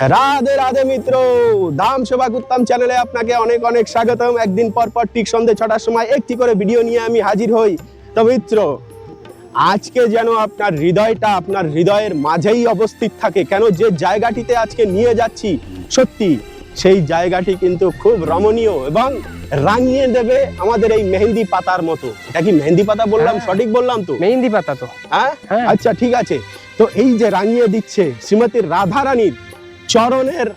রাধে রাধে মিত্র। দাম সেবা উত্তম চ্যানেলে আপনাকে অনেক অনেক স্বাগতম। একদিন পর পর ঠিক সন্ধে ছটার সময় একটি করে ভিডিও নিয়ে আমি হাজির হই। তো মিত্র আজকে যেন আপনার হৃদয়টা আপনার হৃদয়ের মাঝেই অবস্থিত থাকে। কেন যে জায়গাটিতে আজকে নিয়ে যাচ্ছি সত্যি সেই জায়গাটি কিন্তু খুব রমণীয় এবং রাঙিয়ে দেবে আমাদের এই মেহেন্দি পাতার মতো। এটা কি মেহেন্দি পাতা বললাম? হ্যাঁ। সঠিক বললাম তো? মেহেন্দি পাতা তো। হ্যাঁ? হ্যাঁ। আচ্ছা ঠিক আছে। তো এই যে রাঙিয়ে দিচ্ছে শ্রীমতী রাধারানীর চরণের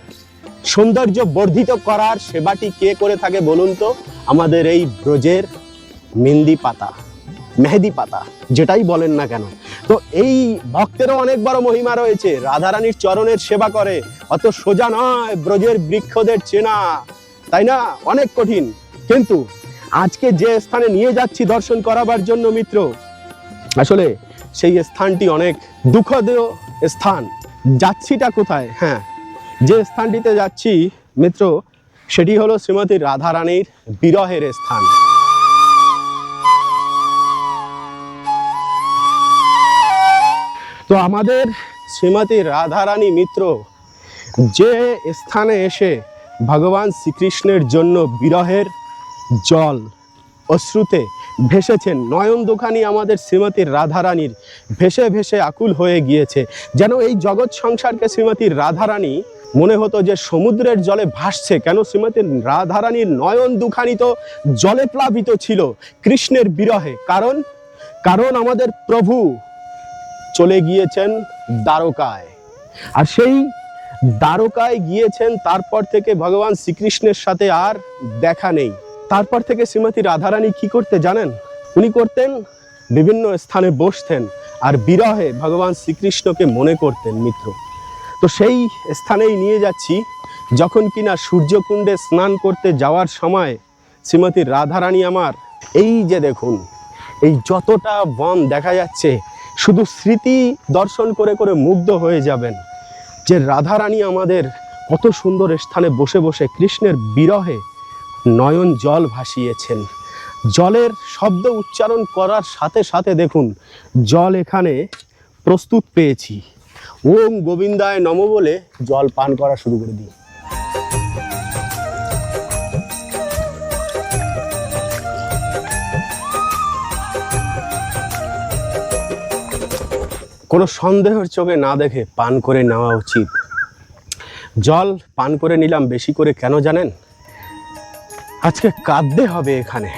সৌন্দর্য বর্ধিত করার সেবাটি কে করে থাকে বলুন তো? আমাদের এই ব্রজের মেহেন্দি পাতা, মেহেদি পাতা, যেটাই বলেন না কেন। তো এই ভক্তেরও অনেক বড় মহিমা রয়েছে। রাধারানীর চরণের সেবা করে। অত সোজা নয় ব্রজের বৃক্ষদের চেনা। তাই না? অনেক কঠিন। কিন্তু আজকে যে স্থানে নিয়ে যাচ্ছি দর্শন করাবার জন্য মিত্র, আসলে সেই স্থানটি অনেক দুঃখদেয় স্থান। যাচ্ছিটা কোথায়? হ্যাঁ যে স্থানটিতে যাচ্ছি, মিত্র, সেটি হলো শ্রীমতী রাধারানীর বিরহের স্থান। তো আমাদের শ্রীমতী রাধারানী মিত্র, যে স্থানে এসে ভগবান শ্রীকৃষ্ণের জন্য বিরহের জল, অশ্রুতে ভেসেছেন নয়ন দোকানি আমাদের শ্রীমতী রাধারানীর ভেসে ভেসে আকুল হয়ে গিয়েছে। যেন এই জগৎ সংসারকে শ্রীমতী রাধারানী মনে হতো যে সমুদ্রের জলে ভাসছে। কেন শ্রীমতী রাধারানীর নয়ন দুখানি তো জলে প্লাবিত ছিল কৃষ্ণের বিরহে? কারণ কারণ আমাদের প্রভু চলে গিয়েছেন দ্বারকায়। আর সেই দ্বারকায় গিয়েছেন, তারপর থেকে ভগবান শ্রীকৃষ্ণের সাথে আর দেখা নেই। তারপর থেকে শ্রীমতী রাধারানী কি করতে জানেন? উনি করতেন, বিভিন্ন স্থানে বসতেন, আর বিরহে ভগবান শ্রীকৃষ্ণকে মনে করতেন মিত্র। তো সেই স্থানেই নিয়ে যাচ্ছি। যখন কিনা সূর্যকুণ্ডে স্নান করতে যাওয়ার সময় শ্রীমতী রাধারানী আমার, এই যে দেখুন, এই যতটা বন দেখা যাচ্ছে, শুধু স্মৃতি দর্শন করে করে মুগ্ধ হয়ে যাবেন। যে রাধারানী আমাদের কত সুন্দর স্থানে বসে বসে কৃষ্ণের বিরহে নয়ন জল ভাসিয়েছেন। জলের শব্দ উচ্চারণ করার সাথে সাথে দেখুন, জল এখানে প্রস্তুত পেয়েছি। ওম গোবিন্দায় নম বলে জল পান করা শুরু করে দিই। কোনো সন্দেহের চোখে না দেখে পান করে নেওয়া উচিত। জল পান করে নিলাম বেশি করে কেন জানেন? আজকে কাঁদতে হবে এখানে।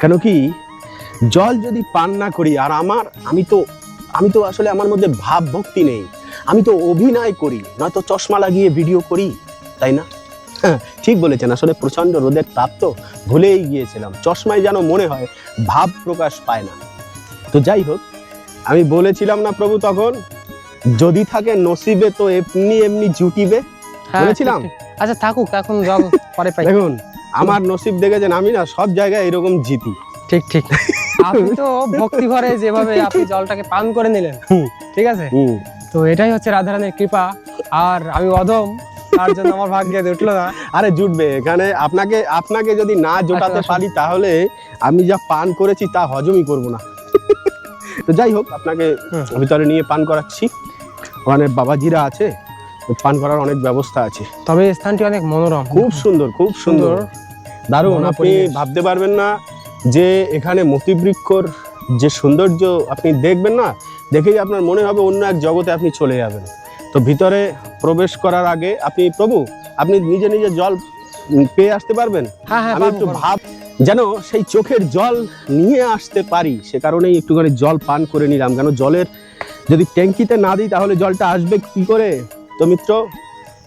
কেন কি? জল যদি পান না করি, আর আমার, আমি তো আমি তো আসলে আমার মধ্যে ভাব ভক্তি নেই। আমি তো অভিনয় করি নয়তো চশমা লাগিয়ে ভিডিও করি তাই না? হ্যাঁ ঠিক বলেছেন আসলে প্রচণ্ড রোদের তাপ তো ভুলেই গিয়েছিলাম। চশমায় যেন মনে হয় ভাব প্রকাশ পায় না। তো যাই হোক আমি বলেছিলাম না প্রভু তখন যদি থাকে নসিবে তো এমনি এমনি জুটিবে। হ্যাঁ, বলেছিলাম? আচ্ছা থাকুক এখন পরে পাই। দেখুন আমার নসিব দেখেছেন আমি না সব জায়গায় এরকম জিতি। ঠিক ঠিক। আপনি তো ভক্তি ভরে যেভাবে আপনি জলটাকে পান করে নিলেন ঠিক আছে? তো এটাই হচ্ছে রাধারানীর কৃপা। আর আমি অধম তার জন্য আমার ভাগ্যে উঠল না। আরে জুটবে এখানে আপনাকে আপনাকে যদি না জোটাতে পারি তাহলে আমি যা পান করেছি তা হজমই করব না। তো যাই হোক আপনাকে। ভিতরে নিয়ে পান করাচ্ছি। ওখানে বাবাজিরা আছে পান করার অনেক ব্যবস্থা আছে। তবে স্থানটি অনেক মনোরম। খুব সুন্দর খুব সুন্দর। দারুণ আপনি ভাবতে পারবেন না যে এখানে মতিবৃক্ষর যে সৌন্দর্য আপনি দেখবেন না দেখেই আপনার মনে হবে অন্য এক জগতে আপনি চলে যাবেন। তো ভিতরে প্রবেশ করার আগে আপনি প্রভু আপনি নিজে নিজে জল পেয়ে আসতে পারবেন? হ্যাঁ হ্যাঁ আমি একটু ভাব যেন সেই চোখের জল নিয়ে আসতে পারি সে কারণেই একটুখানি জল পান করে নিলাম। কেন জলের যদি ট্যাঙ্কিতে না দিই তাহলে জলটা আসবে কি করে? তো মিত্র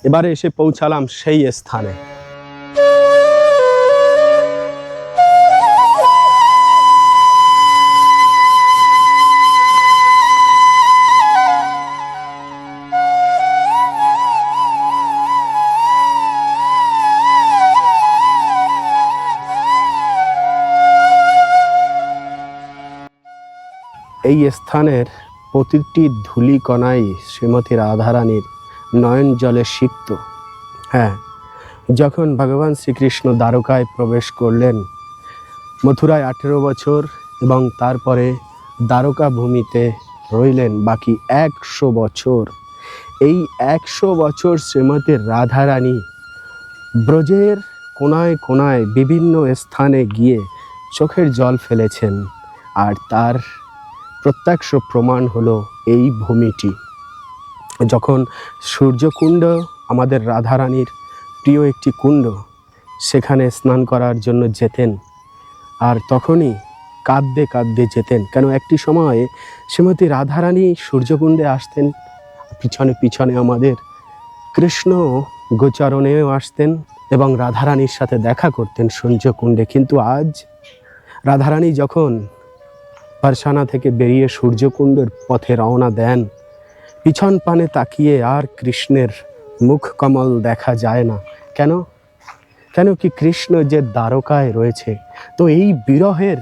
এবারে এসে পৌঁছালাম সেই স্থানে। এই স্থানের প্রতিটি ধূলিকণাই শ্রীমতী রাধারানীর নয়ন জলে সিক্ত। হ্যাঁ যখন ভগবান শ্রীকৃষ্ণ দ্বারকায় প্রবেশ করলেন, মথুরায় আঠেরো বছর এবং তারপরে দ্বারকা ভূমিতে রইলেন বাকি একশো বছর। এই একশো বছর শ্রীমতী রাধারানী ব্রজের কোনায় কোনায় বিভিন্ন স্থানে গিয়ে চোখের জল ফেলেছেন আর তার প্রত্যক্ষ প্রমাণ হলো এই ভূমিটি। যখন সূর্যকুণ্ড আমাদের রাধারানীর প্রিয় একটি কুণ্ড, সেখানে স্নান করার জন্য যেতেন আর তখনই কাঁদতে কাঁদতে যেতেন। কেন একটি সময়ে শ্রীমতী রাধারানী সূর্যকুণ্ডে আসতেন, পিছনে পিছনে আমাদের কৃষ্ণ গোচারণেও আসতেন এবং রাধারানীর সাথে দেখা করতেন সূর্যকুণ্ডে। কিন্তু আজ রাধারানী যখন পারসানা থেকে বেরিয়ে সূর্যকুণ্ডের পথে রওনা দেন। পিছন পানে তাকিয়ে আর কৃষ্ণের মুখ কমল দেখা যায় না। কেন? কেন কি কৃষ্ণ যে দ্বারকায় রয়েছে? তো এই বিরহের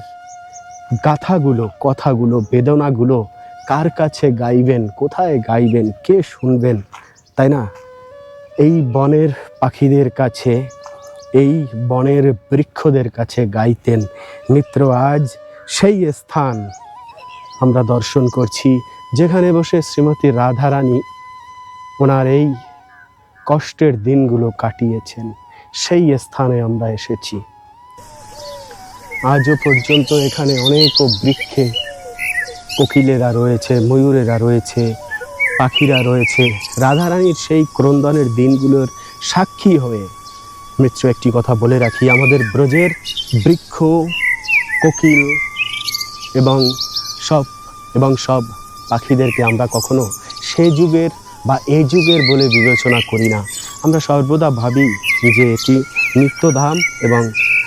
গাথাগুলো, কথাগুলো, বেদনাগুলো কার কাছে গাইবেন? কোথায় গাইবেন? কে শুনবেন? তাই না? এই বনের পাখিদের কাছে, এই বনের বৃক্ষদের কাছে গাইতেন। মিত্র, আজ সেই স্থান আমরা দর্শন করছি, যেখানে বসে শ্রীমতী রাধারানী ওনার এই কষ্টের দিনগুলো কাটিয়েছেন। সেই স্থানে আমরা এসেছি। আজও পর্যন্ত এখানে অনেক বৃক্ষে কোকিলেরা রয়েছে, ময়ূরেরা রয়েছে, পাখিরা রয়েছে। রাধারানীর সেই ক্রন্দনের দিনগুলোর সাক্ষী হয়ে মিত্র একটি কথা বলে রাখি, আমাদের ব্রজের বৃক্ষ, কোকিল এবং সব এবং সব পাখিদেরকে আমরা কখনো সে যুগের বা এই যুগের বলে বিবেচনা করি না। আমরা সর্বদা ভাবি যে এটি নিত্যধাম এবং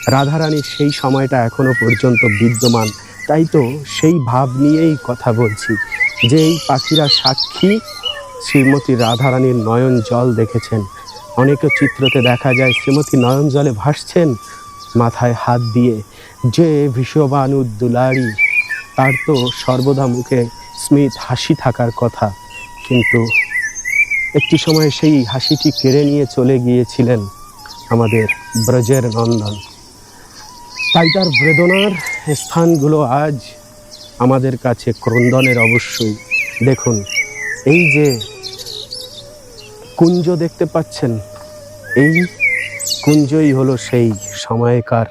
রাধারানীর সেই সময়টা এখনও পর্যন্ত বিদ্যমান। তাই তো সেই ভাব নিয়েই কথা বলছি যে এই পাখিরা সাক্ষী শ্রীমতী রাধারানীর নয়ন জল দেখেছেন। অনেক চিত্রতে দেখা যায় শ্রীমতী নয়ন জলে ভাসছেন মাথায় হাত দিয়ে। যে ভীষবানু দুলারি তার তো সর্বদা মুখে স্মিত হাসি থাকার কথা। কিন্তু একটি সময় সেই হাসিটি কেড়ে নিয়ে চলে গিয়েছিলেন আমাদের ব্রজের নন্দন। তাই তার বেদনার স্থানগুলো আজ আমাদের কাছে ক্রন্দনের অবশ্যই। দেখুন, এই যে কুঞ্জ দেখতে পাচ্ছেন, এই কুঞ্জই হলো সেই সময়কার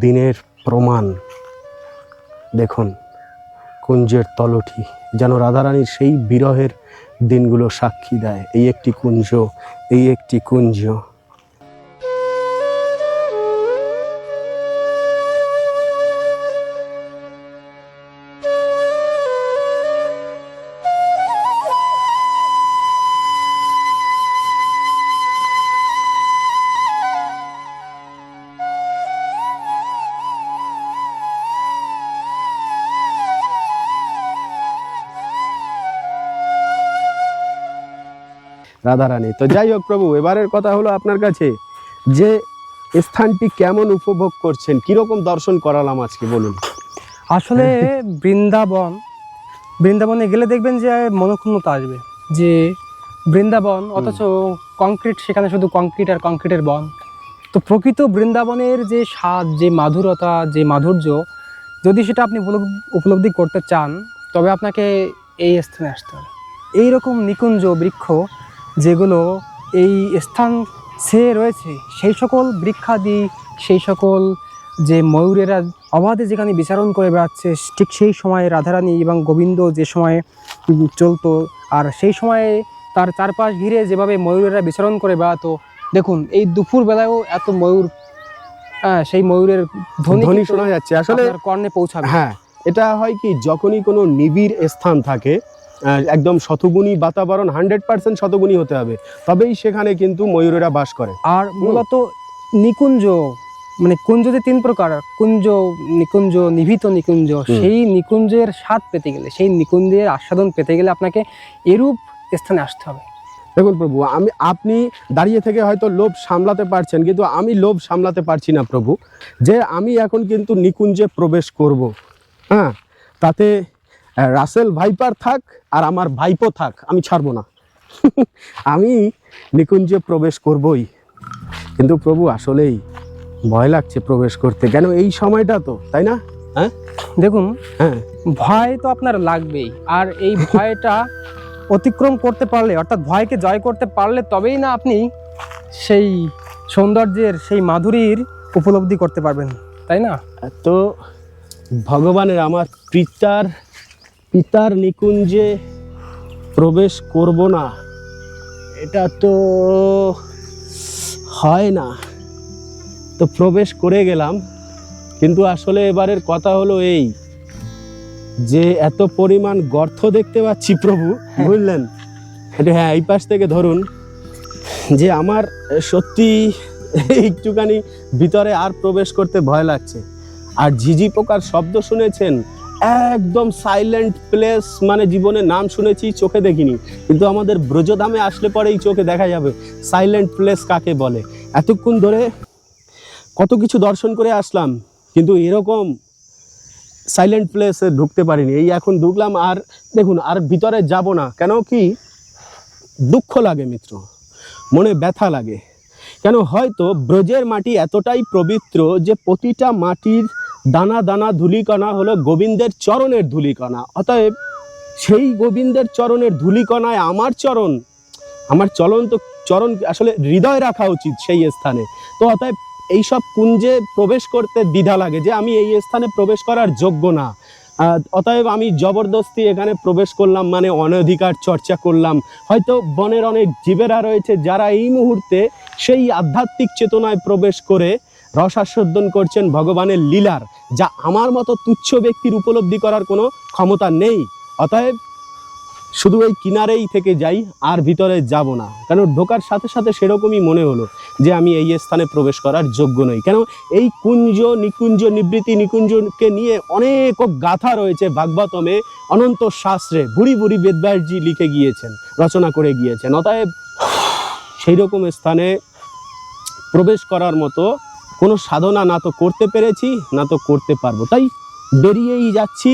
দিনের প্রমাণ। দেখুন কুঞ্জের তলটি, যেন রাধারানীর সেই বিরহের দিনগুলো সাক্ষী দেয়। এই একটি কুঞ্জ, এই একটি কুঞ্জ। রাধারানী। তো যাই হোক প্রভু এবারের কথা হলো আপনার কাছে যে স্থানটি কেমন উপভোগ করছেন কীরকম দর্শন করালাম আজকে বলুন। আসলে বৃন্দাবন বৃন্দাবনে গেলে দেখবেন যে মনক্ষুণ্ণতা আসবে। যে বৃন্দাবন অথচ কংক্রিট সেখানে শুধু কংক্রিট আর কংক্রিটের বন। তো প্রকৃত বৃন্দাবনের যে স্বাদ যে মাধুরতা যে মাধুর্য যদি সেটা আপনি উপলব- উপলব্ধি করতে চান তবে আপনাকে এই স্থানে আসতে হবে। এইরকম নিকুঞ্জ বৃক্ষ যেগুলো এই স্থান সে রয়েছে সেই সকল বৃক্ষাদি সেই সকল যে ময়ূরেরা অবাধে যেখানে বিচারণ করে বেড়াচ্ছে ঠিক সেই সময়ে রাধারানী এবং গোবিন্দ যে সময়ে চলতো আর সেই সময়ে তার চারপাশ ঘিরে যেভাবে ময়ূরেরা বিচরণ করে বেড়াতো দেখুন এই দুপুর বেলায়ও এত ময়ূর হ্যাঁ সেই ময়ূরের ধ্বনি ধ্বনি শোনা যাচ্ছে। আসলে কর্ণে পৌঁছাবে। হ্যাঁ এটা হয় কি যখনই কোনো নিবিড় স্থান থাকে একদম শতগুণী বাতাবরণ হান্ড্রেড পার্সেন্ট শতগুণী হতে হবে। তবেই সেখানে কিন্তু ময়ূরেরা বাস করে। আর মূলত নিকুঞ্জ মানে কুঞ্জ যে তিন প্রকার কুঞ্জ নিকুঞ্জ নিভিত নিকুঞ্জ সেই নিকুঞ্জের স্বাদ পেতে গেলে সেই নিকুঞ্জের আস্বাদন পেতে গেলে আপনাকে এরূপ স্থানে আসতে হবে। দেখুন প্রভু আমি আপনি দাঁড়িয়ে থেকে হয়তো লোভ সামলাতে পারছেন কিন্তু আমি লোভ সামলাতে পারছি না প্রভু। যে আমি এখন কিন্তু নিকুঞ্জে প্রবেশ করব হ্যাঁ? তাতে রাসেল ভাইপার থাক আর আমার ভাইপো থাক আমি ছাড়বো না। আমি নিকুঞ্জে প্রবেশ করবই। কিন্তু প্রভু আসলেই ভয় লাগছে প্রবেশ করতে। কেন এই সময়টা তো তাই না? হ্যাঁ? দেখুন হ্যাঁ। ভয় তো আপনার লাগবেই। আর এই ভয়টা অতিক্রম করতে পারলে অর্থাৎ ভয়কে জয় করতে পারলে তবেই না আপনি সেই সৌন্দর্যের সেই মাধুরীর উপলব্ধি করতে পারবেন তাই না? তো ভগবানের আমার পিতার পিতার নিকুঞ্জে প্রবেশ করব না। এটা তো হয় না। তো প্রবেশ করে গেলাম। কিন্তু আসলে এবারের কথা হলো এই যে এত পরিমাণ গর্ত দেখতে পাচ্ছি প্রভু বুঝলেন? এটা হ্যাঁ এই পাশ থেকে ধরুন যে আমার সত্যি একটুখানি ভিতরে আর প্রবেশ করতে ভয় লাগছে। আর ঝিঝি পোকার শব্দ শুনেছেন? একদম সাইলেন্ট প্লেস মানে জীবনে নাম শুনেছি, চোখে দেখিনি। কিন্তু আমাদের ব্রজধামে আসলে পরেই চোখে দেখা যাবে। সাইলেন্ট প্লেস কাকে বলে? এতক্ষণ ধরে কত কিছু দর্শন করে আসলাম, কিন্তু এরকম সাইলেন্ট প্লেসে ঢুকতে পারিনি। এই এখন ঢুকলাম আর দেখুন, আর ভিতরে যাব না। কেন কি? দুঃখ লাগে মিত্র। মনে ব্যথা লাগে। কেন হয়তো ব্রজের মাটি এতটাই পবিত্র যে প্রতিটা মাটির দানা দানা ধুলিকণা হলো গোবিন্দের চরণের ধুলিকণা। অতএব সেই গোবিন্দের চরণের ধুলিকণায় আমার চরণ, আমার চলন তো চরণ আসলে হৃদয় রাখা উচিত সেই স্থানে। তো অতএব এইসব কুঞ্জে প্রবেশ করতে দ্বিধা লাগে যে আমি এই স্থানে প্রবেশ করার যোগ্য না। অতএব আমি জবরদস্তি এখানে প্রবেশ করলাম মানে অনধিকার চর্চা করলাম। হয়তো বনের অনেক জীবেরা রয়েছে যারা এই মুহূর্তে সেই আধ্যাত্মিক চেতনায় প্রবেশ করে রসাস্বাদন করছেন ভগবানের লীলার, যা আমার মতো তুচ্ছ ব্যক্তির উপলব্ধি করার কোনো ক্ষমতা নেই। অতএব শুধু এই কিনারেই থেকে যাই, আর ভিতরে যাব না। কারণ ঢোকার সাথে সাথে সেরকমই মনে হলো যে আমি এই স্থানে প্রবেশ করার যোগ্য নই। কেন এই কুঞ্জ, নিকুঞ্জ নিবৃত্তি নিকুঞ্জকে নিয়ে অনেক গাথা রয়েছে ভাগবতমে, অনন্ত শাস্ত্রে বুড়ি বুড়ি বেদব্যাসজি লিখে গিয়েছেন, রচনা করে গিয়েছেন। অতএব সেই রকম স্থানে প্রবেশ করার মতো কোনো সাধনা না তো করতে পেরেছি না তো করতে পারব। তাই বেরিয়েই যাচ্ছি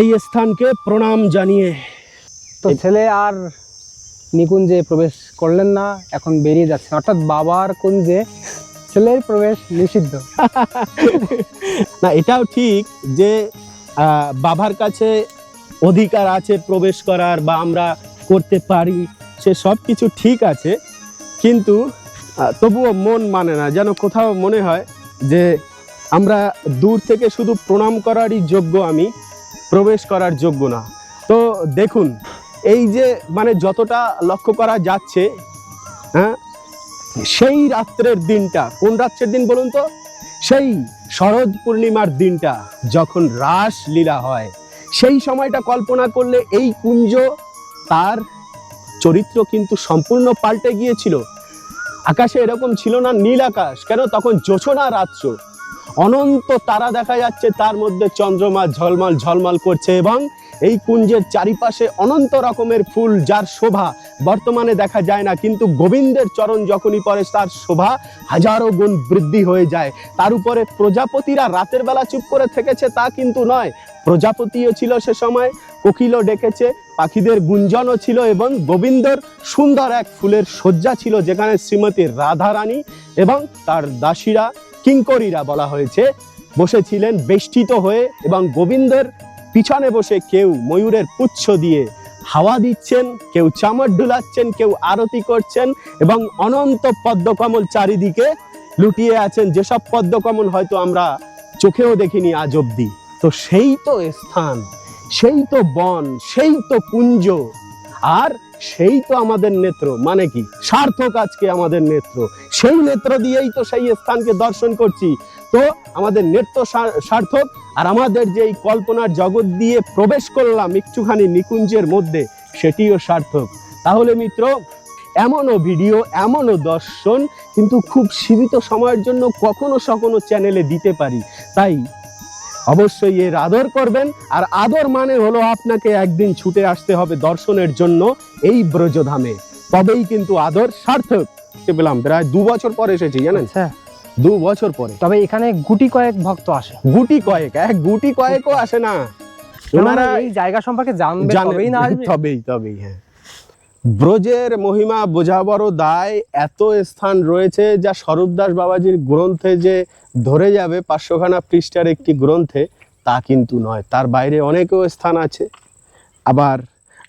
এই স্থানকে প্রণাম জানিয়ে। তো ছেলে আর নিকুঞ্জে প্রবেশ করলেন না এখন বেরিয়ে যাচ্ছেন অর্থাৎ বাবার কুঞ্জে ছেলের প্রবেশ নিষিদ্ধ। না এটাও ঠিক যে বাবার কাছে অধিকার আছে প্রবেশ করার বা আমরা করতে পারি সে সব কিছু ঠিক আছে কিন্তু তবুও মন মানে না। যেন কোথাও মনে হয় যে আমরা দূর থেকে শুধু প্রণাম করারই যোগ্য আমি, প্রবেশ করার যোগ্য না। তো দেখুন, এই যে মানে যতটা লক্ষ্য করা যাচ্ছে হ্যাঁ সেই রাত্রের দিনটা, কোন রাত্রের দিন বলুন তো? সেই শরৎ পূর্ণিমার দিনটা, যখন রাস লীলা হয়, সেই সময়টা কল্পনা করলে এই কুঞ্জ তার চরিত্র কিন্তু সম্পূর্ণ পাল্টে গিয়েছিল। আকাশে এরকম ছিল না, নীল আকাশ। কেন? তখন জোছনা রাত্র। অনন্ত তারা দেখা যাচ্ছে, তার মধ্যে চন্দ্রমা ঝলমল ঝলমল করছে এবং এই কুঞ্জের চারিপাশে অনন্ত রকমের ফুল যার শোভা বর্তমানে দেখা যায় না, কিন্তু গোবিন্দের চরণ যখনই পড়ে তার শোভা হাজারো গুণ বৃদ্ধি হয়ে যায়। তার উপরে প্রজাপতিরা রাতের বেলা চুপ করে থেকেছে তা কিন্তু নয়। প্রজাপতিও ছিল সে সময়, কোকিলও ডেকেছে, পাখিদের গুঞ্জনও ছিল এবং গোবিন্দর সুন্দর এক ফুলের শয্যা ছিল যেখানে শ্রীমতী রাধারানী এবং তার দাসীরা, কিঙ্করীরা বলা হয়েছে, বসেছিলেন, বেষ্টিত হয়ে এবং গোবিন্দের পিছনে বসে কেউ ময়ূরের পুচ্ছ দিয়ে হাওয়া দিচ্ছেন, কেউ চামড় ডুলাচ্ছেন কেউ আরতি করছেন এবং অনন্ত পদ্মকমল চারিদিকে লুটিয়ে আছেন। যেসব পদ্মকমল হয়তো আমরা চোখেও দেখিনি আজ অব্দি তো সেই তো স্থান, সেই তো বন, সেই তো কুঞ্জ আর সেই তো আমাদের নেত্র। মানে কি? সার্থক আজকে আমাদের নেত্র। সেই নেত্র দিয়েই তো সেই স্থানকে দর্শন করছি। তো আমাদের নেত্র সা- সার্থক আর আমাদের যে এই কল্পনার জগৎ দিয়ে প্রবেশ করলাম একটুখানি নিকুঞ্জের মধ্যে, সেটিও সার্থক। তাহলে মিত্র, এমনও ভিডিও, এমনও দর্শন কিন্তু খুব সীমিত সময়ের জন্য কখনো সখনো চ্যানেলে দিতে পারি। তাই অবশ্যই এর আদর করবেন আর আদর মানে হলো আপনাকে একদিন ছুটে আসতে হবে দর্শনের জন্য এই ব্রজধামে। তবেই কিন্তু আদর সার্থক। পেলাম প্রায় দু বছর পরে এসেছি, জানেন? আচ্ছা। দু বছর পরে। তবে এখানে গুটি কয়েক ভক্ত আসে। গুটি কয়েক এক গুটি কয়েকও আসে না। ওনারা এই জায়গা সম্পর্কে জানবে তবেই না তবেই তবেই হ্যাঁ। ব্রজের মহিমা বোঝাবারও দায় এত স্থান রয়েছে যা স্বরূপদাস বাবাজির গ্রন্থে যে ধরে যাবে পাঁচশোখানা পৃষ্ঠার একটি গ্রন্থে তা কিন্তু নয়। তার বাইরে অনেকও স্থান আছে। আবার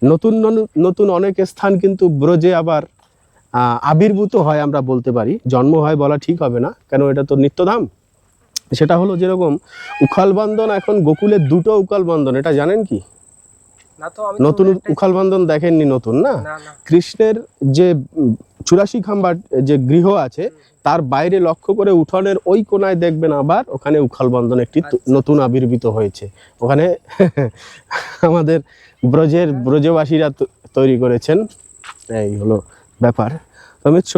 নতুন নতুন অনেক স্থান কিন্তু ব্রজে আবার আবির্ভূত হয় আমরা বলতে পারি। জন্ম হয় বলা ঠিক হবে না কেন এটা তো নিত্যধাম? সেটা হলো যেরকম উখাল বন্ধন এখন গোকুলের দুটো উকাল বন্ধন এটা জানেন কি? নতুন উখাল বন্ধন দেখেননি নতুন না? কৃষ্ণের যে চুরাশি খাম্বার যে গৃহ আছে তার বাইরে লক্ষ্য করে উঠোনের ওই কোনায় দেখবেন আবার ওখানে উখাল বন্ধন একটি নতুন আবির্ভূত হয়েছে। ওখানে আমাদের ব্রজের ব্রজবাসীরা তৈরি করেছেন এই হলো ব্যাপার। অমিত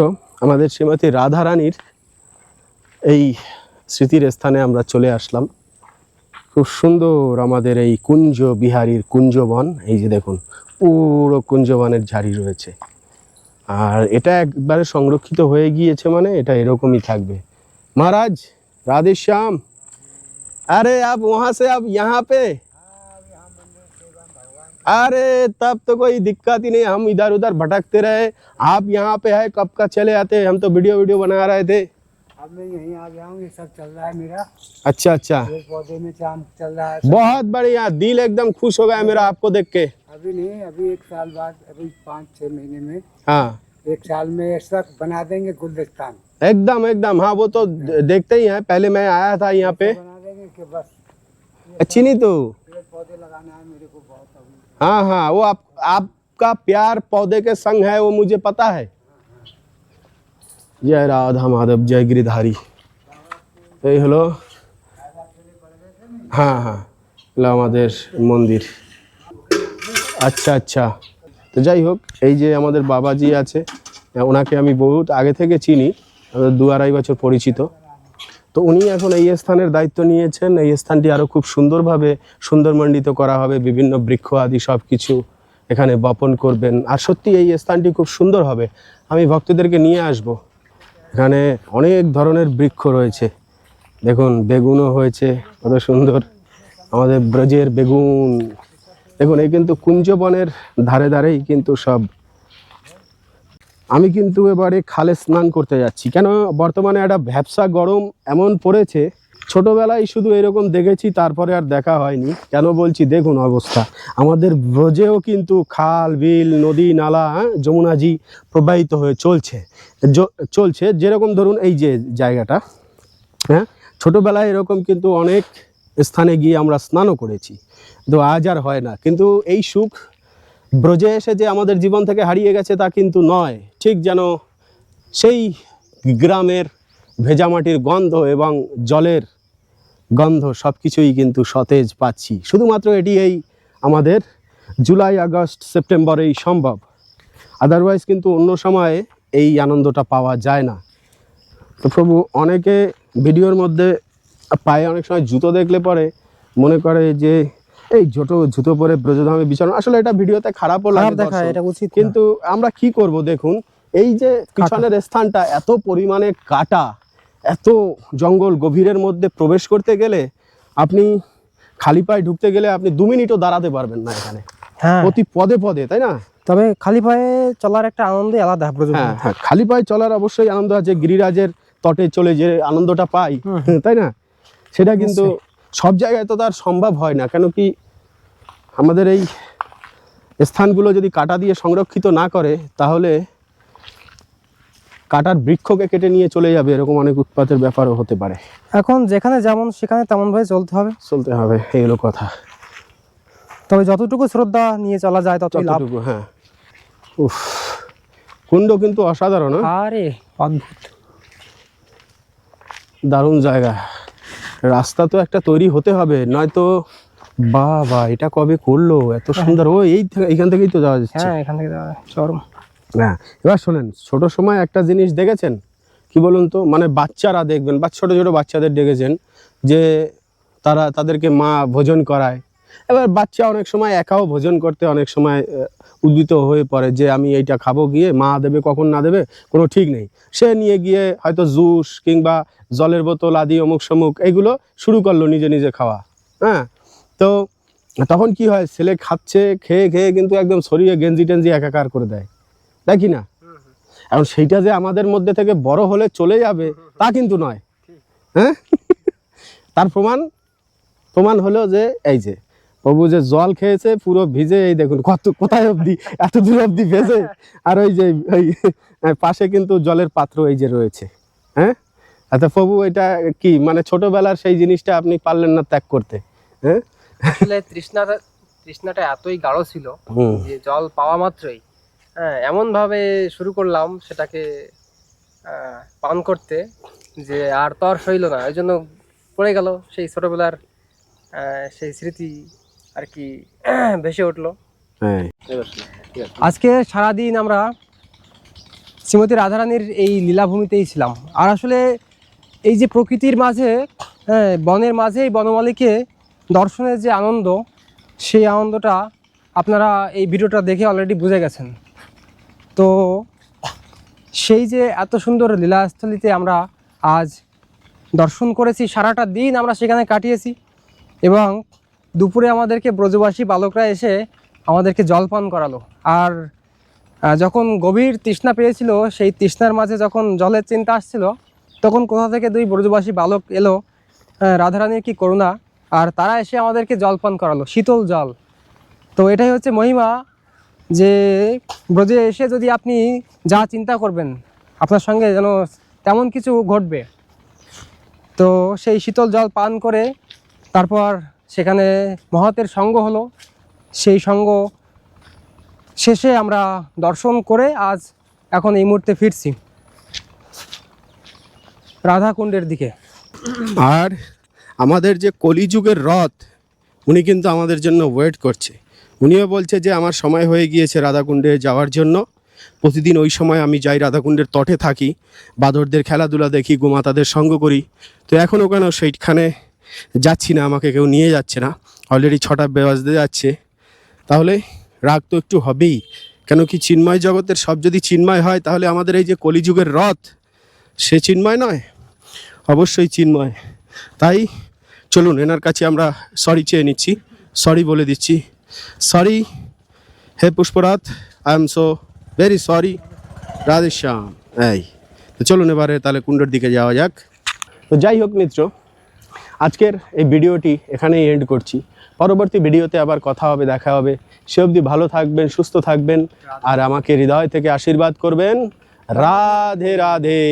আমাদের শ্রীমতী রাধারানীর এই স্মৃতির স্থানে আমরা চলে আসলাম। খুব সুন্দর আমাদের এই কুঞ্জ বিহারীর কুঞ্জবন। এই যে দেখুন, পুরো কুঞ্জবনের ঝাড়ি রয়েছে। আর এটা একবারে সংরক্ষিত হয়ে গিয়েছে মানে এটা এরকমই থাকবে। মহারাজ, রাধেশ্যাম। আরে, আপ ওহা সে, আপ ইহা পে। अरे तब तो कोई दिक्कत ही नहीं हम इधर उधर भटकते रहे। आप यहाँ पे है कब का चले आते? हम तो वीडियो वीडियो बना रहे थे। अब मैं यहीं आ गया हूँ ये सब चल रहा है मेरा। अच्छा अच्छा। पौधे में काम चल रहा है। बहुत बढ़िया दिल एकदम खुश हो गया मेरा आपको देख के। अभी नहीं अभी एक साल बाद अभी पाँच छः महीने में। हाँ। एक साल में ऐसा बना देंगे गुलदस्तान। एकदम एकदम। हाँ वो तो देखते ही हैं पहले मैं आया था यहाँ पे। बना देंगे बस। अच्छी नहीं तो? पेड़ पौधे लगाना है मेरे को हाँ हाँ वो आप आपका प्यार पौधे के संग है वो मुझे पता है জয় রাধা মাধব জয় গিরিধারী তো এই হলো হ্যাঁ হ্যাঁ হলো আমাদের মন্দির আচ্ছা আচ্ছা তো যাই হোক এই যে আমাদের বাবাজি আছে ওনাকে আমি বহুত আগে থেকে চিনি আমাদের দু আড়াই বছর পরিচিত তো উনি এখন এই স্থানের দায়িত্ব নিয়েছেন। এই স্থানটি আরও খুব সুন্দরভাবে সুন্দরমণ্ডিত করা হবে। বিভিন্ন বৃক্ষ আদি সব কিছু এখানে বপন করবেন। আর সত্যি এই স্থানটি খুব সুন্দর হবে। আমি ভক্তদেরকে নিয়ে আসব। এখানে অনেক ধরনের বৃক্ষ রয়েছে। দেখুন, বেগুনও হয়েছে। কত সুন্দর। আমাদের ব্রজের বেগুন। দেখুন, এই কিন্তু কুঞ্জবনের ধারে ধারেই কিন্তু সব আমি কিন্তু এবারে খালে স্নান করতে যাচ্ছি। কেন? বর্তমানে একটা ভ্যাবসা গরম এমন পড়েছে ছোটোবেলায় শুধু এরকম দেখেছি তারপরে আর দেখা হয়নি। কেন বলছি? দেখুন অবস্থা। আমাদের ব্রজেও কিন্তু খাল বিল নদী নালা হ্যাঁ, যমুনাজি প্রবাহিত হয়ে চলছে। চলছে। যেরকম ধরুন এই যে জায়গাটা হ্যাঁ ছোটোবেলায় এরকম কিন্তু অনেক স্থানে গিয়ে আমরা স্নানও করেছি। তো আজ আর হয় না। কিন্তু এই সুখ ব্রজে এসে যে আমাদের জীবন থেকে হারিয়ে গেছে তা কিন্তু নয়। ঠিক যেন সেই গ্রামের ভেজা মাটির গন্ধ এবং জলের গন্ধ সব কিছুই কিন্তু সতেজ পাচ্ছি। শুধুমাত্র এটি এই আমাদের জুলাই, আগস্ট, সেপ্টেম্বরেই সম্ভব। আদারওয়াইজ কিন্তু অন্য সময়ে এই আনন্দটা পাওয়া যায় না। তো প্রভু, অনেকে ভিডিওর মধ্যে পায়ে অনেক সময় জুতো দেখলে পরে মনে করে যে এই জুতো জুতো পরে ব্রজধামে বিচরণ আসলে এটা ভিডিওতে খারাপও লাগে এটা উচিত কিন্তু আমরা কি করব দেখুন এই যে পিছনের স্থানটা এত পরিমাণে কাটা এত জঙ্গল গভীরের মধ্যে প্রবেশ করতে গেলে আপনি খালি পায়ে ঢুকতে গেলে আপনি দু মিনিটও দাঁড়াতে পারবেন না এখানে। হ্যাঁ। প্রতি পদে পদে তাই না? তবে খালি পায়ে চলার একটা আনন্দই আলাদা হ্যাঁ হ্যাঁ খালি পায়ে চলার অবশ্যই আনন্দ আছে গিরিরাজের তটে চলে যে আনন্দটা পাই তাই না? সেটা কিন্তু সব জায়গায় তো তার সম্ভব হয় না কেন কি আমাদের এই স্থানগুলো যদি কাটা দিয়ে সংরক্ষিত না করে তাহলে কাটার বৃক্ষকে কেটে নিয়ে চলে যাবে এরকম অনেক উৎপাতের ব্যাপারও হতে পারে। এখন যেখানে যেমন সেখানে তেমন ভাবে চলতে হবে। চলতে হবে এগুলো কথা। তবে যতটুকু শ্রদ্ধা নিয়ে চলা যায় লাভ। হ্যাঁ। উফ কুণ্ড কিন্তু অসাধারণ হ্যাঁ? আরে অদ্ভুত। দারুণ জায়গা। রাস্তা তো একটা তৈরি হতে হবে নয়তো বা বা এটা কবে করল? এত সুন্দর। ও এই এইখান থেকেই তো যাওয়া যাচ্ছে। হ্যাঁ এখান থেকে যাওয়া যায়। চরম। হ্যাঁ এবার শোনেন ছোট সময় একটা জিনিস দেখেছেন? কি বলুন তো? মানে বাচ্চারা দেখবেন বা ছোট ছোট বাচ্চাদের দেখেছেন যে তারা তাদেরকে মা ভোজন করায়। এবার বাচ্চা অনেক সময় একাও ভোজন করতে অনেক সময় উদ্বিত হয়ে পড়ে যে আমি এইটা খাব গিয়ে মা দেবে কখন না দেবে কোনো ঠিক নেই। সে নিয়ে গিয়ে হয়তো জুস কিংবা জলের বোতল আদি অমুক সমুক এগুলো শুরু করল নিজে নিজে খাওয়া। হ্যাঁ তো তখন কি হয়, ছেলে খাচ্ছে, খেয়ে খেয়ে কিন্তু একদম শরীরে গেঞ্জি টেঞ্জি একাকার করে দেয়। তাই কি না? এখন সেইটা যে আমাদের মধ্যে থেকে বড় হলে চলে যাবে, তা কিন্তু নয়। হ্যাঁ? তার প্রমাণ প্রমাণ হলো যে, এই যে, প্রভু যে জল খেয়েছে, পুরো ভিজে, এই দেখুন, কত, কোথায় অবধি, এত দূর অবধি ভেজে, আর ওই যে, ওই পাশে কিন্তু জলের পাত্র এই যে রয়েছে। হ্যাঁ? আচ্ছা প্রভু, এটা কি মানে ছোটবেলার সেই জিনিসটা আপনি পারলেন না ত্যাগ করতে? হ্যাঁ? আসলে তৃষ্ণাটা তৃষ্ণাটা এতই গাঢ় ছিল যে জল পাওয়া মাত্রই। হ্যাঁ এমনভাবে শুরু করলাম সেটাকে পান করতে যে আর তর সইল না। ওই জন্য পড়ে গেল সেই ছোটবেলার সেই স্মৃতি আর কি ভেসে উঠল। হ্যাঁ। আজকে সারাদিন আমরা শ্রীমতী রাধারানীর এই লীলাভূমিতেই ছিলাম। আর আসলে এই যে প্রকৃতির মাঝে হ্যাঁ বনের মাঝে এই বনমালীকে দর্শনের যে আনন্দ, সেই আনন্দটা আপনারা এই ভিডিওটা দেখে অলরেডি বুঝে গেছেন। তো সেই যে এত সুন্দর লীলাস্থলিতে আমরা আজ দর্শন করেছি, সারাটা দিন আমরা সেখানে কাটিয়েছি এবং দুপুরে আমাদেরকে ব্রজবাসী বালকরা এসে আমাদেরকে জলপান করালো। আর যখন গভীর তৃষ্ণা পেয়েছিল, সেই তৃষ্ণার মাঝে যখন জলের চিন্তা আসছিল, তখন কোথা থেকে দুই ব্রজবাসী বালক এলো? রাধারানীর কি করুণা? আর তারা এসে আমাদেরকে জলপান করালো, শীতল জল। তো এটাই হচ্ছে মহিমা যে ব্রজে এসে যদি আপনি যা চিন্তা করবেন, আপনার সঙ্গে যেন তেমন কিছু ঘটবে। তো সেই শীতল জল পান করে তারপর সেখানে মহতের সঙ্গ হলো। সেই সঙ্গ শেষে আমরা দর্শন করে আজ এখন এই মুহূর্তে ফিরছি। রাধাকুণ্ডের দিকে। আর আমাদের যে কলিযুগের রথ, উনি কিন্তু আমাদের জন্য ওয়েট করছে। উনিও বলছে যে, আমার সময় হয়ে গিয়েছে রাধাকুণ্ডে যাওয়ার জন্য। প্রতিদিন ওই সময় আমি যাই রাধাকুণ্ডের তটে থাকি। বাদরদের খেলাধুলা দেখি, গোমাতাদের সঙ্গ করি। তো এখনও কেন সেইখানে যাচ্ছি না, আমাকে কেউ নিয়ে যাচ্ছে না। অলরেডি ছটা বাজতে যাচ্ছে। তাহলে রাগ তো একটু হবেই। কেন কি চিন্ময় জগতের সব যদি চিন্ময় হয়, তাহলে আমাদের এই যে কলিযুগের রথ, সে চিন্ময় নয়? অবশ্যই চিন্ময়। তাই চলুন, এনার কাছে আমরা সরি চেয়ে নিচ্ছি। সরি বলে দিচ্ছি। সরি হে পুষ্পরাত I am so very sorry Radheshyam. এই, তো চলুন এবারে তাহলে কুণ্ডের দিকে যাওয়া যাক। তো যাই হোক মিত্র, আজকের এই ভিডিওটি এখানেই এন্ড করছি। পরবর্তী ভিডিওতে আবার কথা হবে, দেখা হবে। সে অবধি ভালো থাকবেন, সুস্থ থাকবেন, আর আমাকে হৃদয় থেকে আশীর্বাদ করবেন। রাধে রাধে।